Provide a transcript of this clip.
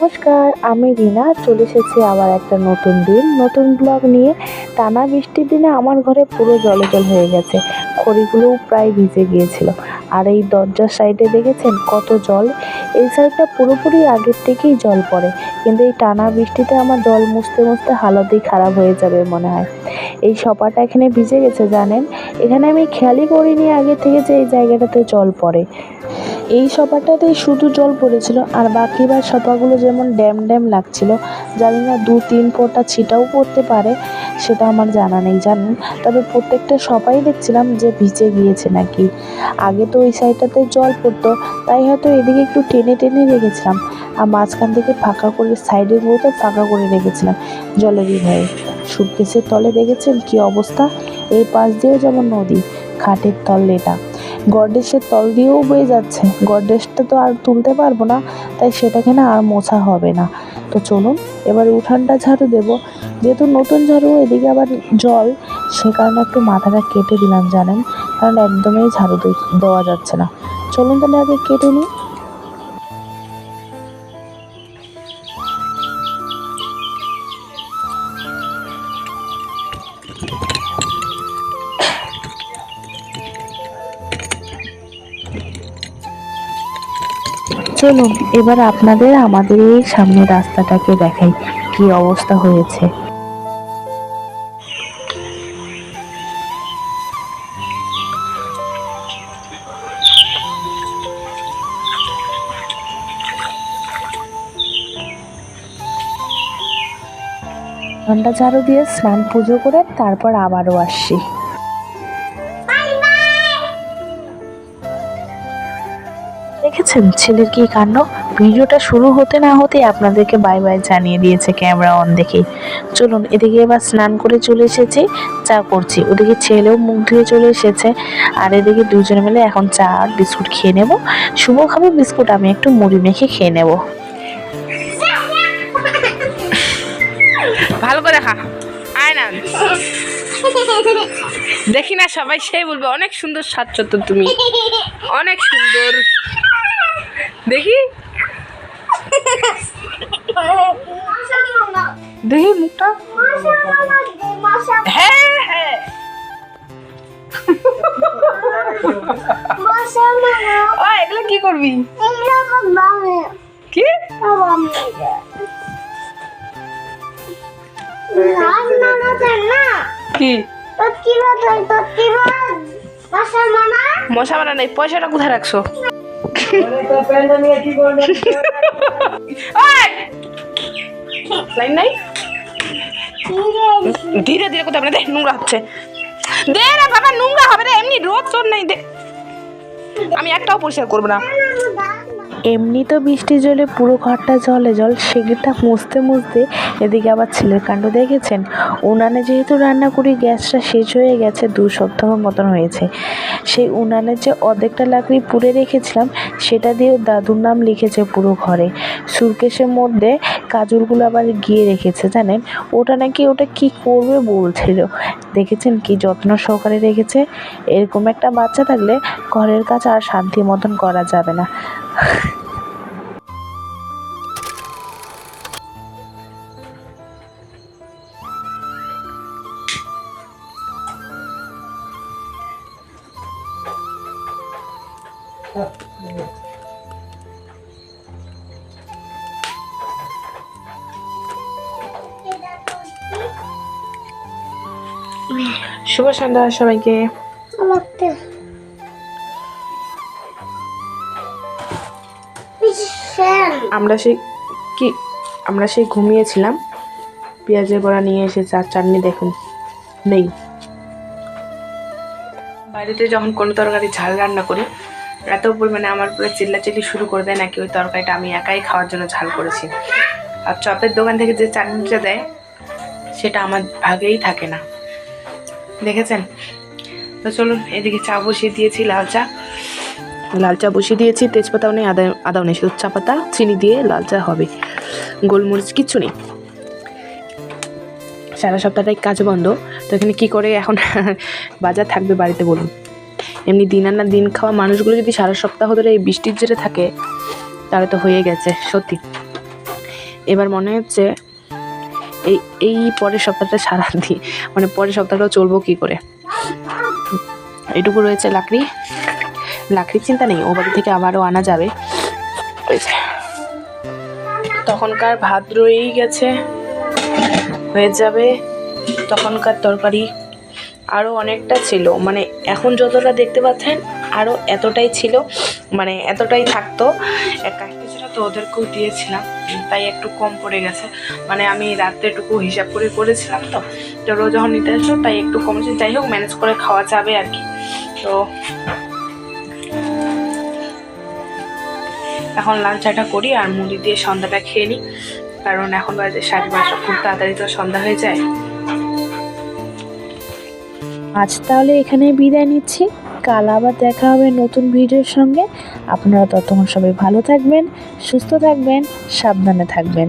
নমস্কার, আমি রিনা। চলে এসেছি আবার একটা নতুন দিন, নতুন ব্লগ নিয়ে। টানা বৃষ্টির দিনে আমার ঘরে পুরো জলে জল হয়ে গেছে। খড়িগুলোও প্রায় ভিজে গিয়েছিল। আর এই দরজার সাইডে দেখেছেন কত জল? এই সাইডটা পুরোপুরি আগের থেকেই জল পড়ে। কিন্তু এই টানা বৃষ্টিতে আমার জল মুছতে মুছতে হালতই খারাপ হয়ে যাবে মনে হয়। এই সপাটা এখানে ভিজে গেছে, জানেন? এখানে আমি খেয়ালই করিনি আগে থেকে যে এই জায়গাটাতে জল পড়ে। এই সপাটাতেই শুধু জল পড়েছিল আর বাকিবার সপাগুলো যেমন ড্যাম ড্যাম লাগছিল, জানি না দু তিন ফোঁটা ছিটাও পড়তে পারে, সেটা আমার জানা নেই, জানেন? তবে প্রত্যেকটা সবাই দেখছিলাম যে ভিজে গিয়েছে নাকি। আগে তো ওই সাইডটাতে জল পড়তো, তাই হয়তো এদিকে একটু টেনে টেনে রেখেছিলাম আর মাঝখান থেকে ফাঁকা করে সাইডের মতো ফাঁকা করে রেখেছিলাম জলেরই ভয়ে। সুটকেসের তলে দেখেছেন কি অবস্থা? এই পাশ দিয়েও যেমন নদী, খাটের তল এটা। গডরেজের তল দিয়েও বয়ে যাচ্ছে। গডরেজটা তো আর তুলতে পারব না, তাই সেটাকে না আর মোছা হবে না। তো চলুন, এবার উঠানটা ঝাড়ু দেবো। যেহেতু নতুন ঝাড়ু, এদিকে আবার জল, সে কারণে একটু মাথাটা কেটে দিলাম জানেন? কারণ একদমই ঝাড়ু দেওয়া যাচ্ছে না। চলুন তাহলে আগে কেটে নিই। চলুন, এবার আপনাদের আমাদের এই সামনে রাস্তাটাকে দেখাই, কি অবস্থা হয়েছে। ঘণ্টা ঝাড়ু দিয়ে স্নান পুজো করে তারপর আবারও আসছি। দেখেছেন? ছেলের কি কাণ্ড? ভিডিওটা শুরু হতে না হতে আপনাদেরকে বাই বাই জানিয়ে দিয়েছে ক্যামেরা অন দেখে চলুন, এদিকে এবার স্নান করে চলে এসেছি, চা করছি। ওদিকে ছেলেও মুখ ধুয়ে চলে এসেছে। আর এদিকে দুজনে মিলে এখন চা আর বিস্কুট খেয়ে নেব। শুভ খাবে বিস্কুট, আমি একটু মুড়ি মেখে খেয়ে নেব। ভালো করে খা। আয় না। দেখি না সবাই সেই বলবে, অনেক সুন্দর সাজছ তো তুমি। অনেক সুন্দর। দেখি। দেখি মুখটা। হ্যাঁ হ্যাঁ। এগুলো কি করবি? কি? কি? মশা মারা নাই পয়সাটা কোথায় রাখছো! ধীরে ধীরে কোথায়? দেখ নোংরা হচ্ছে। দেখ রে বাবা, নোংরা হবে রে, এমনি রোদ চোর নাই, দে। আমি একটাও পরিষ্কার করব না। এমনি তো বৃষ্টি জলে পুরো ঘরটা জলে জল সেটা মুছতে মুছতে এদিকে আবার ছেলের কাণ্ড দেখেছেন? উনানে যেহেতু রান্না করি গ্যাসটা শেষ হয়ে গেছে, দু সপ্তাহ মতন হয়েছে। সেই উনানে যে অর্ধেকটা লাকড়ি পুড়ে রেখেছিলাম, সেটা দিয়েও দাদুর নাম লিখেছে পুরো ঘরে। সুরকেশের মধ্যে কাজলগুলো আবার গিয়ে রেখেছে, জানেন? ওটা নাকি ওটা কি করবে বলছিল। দেখেছেন কি যত্ন সহকারে রেখেছে? এরকম একটা বাচ্চা থাকলে ঘরের কাজ আর শান্তি মতন করা যাবে না। শুভ সন্ধ্যা সবাইকে। আমরা সেই কি আমরা সেই ঘুমিয়েছিলাম। পেঁয়াজের বড়া নিয়ে এসে চার চাটনি দেখুন। নেই। বাড়িতে যখন কোনো তরকারি ঝাল রান্না করি এত পরিমাণে আমার পুরো চিল্লাচিল্লি শুরু করে দেয় নাকি ওই তরকারিটা আমি একাই খাওয়ার জন্য ঝাল করেছি। আর চপের দোকান থেকে যে চাটনিটা দেয় সেটা আমার ভাগেই থাকে না। দেখেছেন? তো চলুন, এদিকে চা বসিয়ে দিয়েছি, লাল চা। লাল চা বসিয়ে দিয়েছি তেজপাতাও নেই, আদা আদাও নেই, শুধু চা পাতা, চিনি দিয়ে লাল চা হবে। গোলমরিচ কিচ্ছু নেই। সারা সপ্তাহটাই কাজ বন্ধ। তো এখানে কী করে এখন বাজার থাকবে বাড়িতে বলুন। এমনি দিন আনা দিন খাওয়া মানুষগুলো যদি সারা সপ্তাহ ধরে এই বৃষ্টির জেরে থাকে, তাহলে তো হয়ে গেছে, সত্যি। এবার মনে হচ্ছে এই এই পরের সপ্তাহটা সারা দিই মানে পরের সপ্তাহটাও চলবো কী করে? এটুকু রয়েছে লাকড়ি। লাকড়ির চিন্তা নেই, ও বাড়ি থেকে আবারও আনা যাবে। তখনকার ভাত রয়েই গেছে, হয়ে যাবে। তখনকার তরকারি আরও অনেকটা ছিল মানে এখন যতটা দেখতে পাচ্ছেন আরও এতটাই ছিল মানে এতটাই থাকতো। কিছুটা তো ওদেরকেও দিয়েছিলাম, তাই একটু কম পড়ে গেছে। মানে আমি রাত্রেটুকু হিসাব করে করেছিলাম তো। তো রোজ যখন নিতে আসলো, তাই একটু কমেছে। যাই হোক ম্যানেজ করে খাওয়া যাবে আর কি। তো এখন লাঞ্চ চাটা করি আর মুড়ি দিয়ে সন্ধ্যাটা খেয়ে নিই। কারণ এখন বাজে সাড়ে পাঁচটা, খুব তাড়াতাড়ি তো সন্ধ্যা হয়ে যায়। আজ তাহলে এখানে বিদায় নিচ্ছি। কাল আবার দেখা হবে নতুন ভিডিওর সঙ্গে। আপনারা ততক্ষণ সবাই ভালো থাকবেন, সুস্থ থাকবেন, সাবধানে থাকবেন।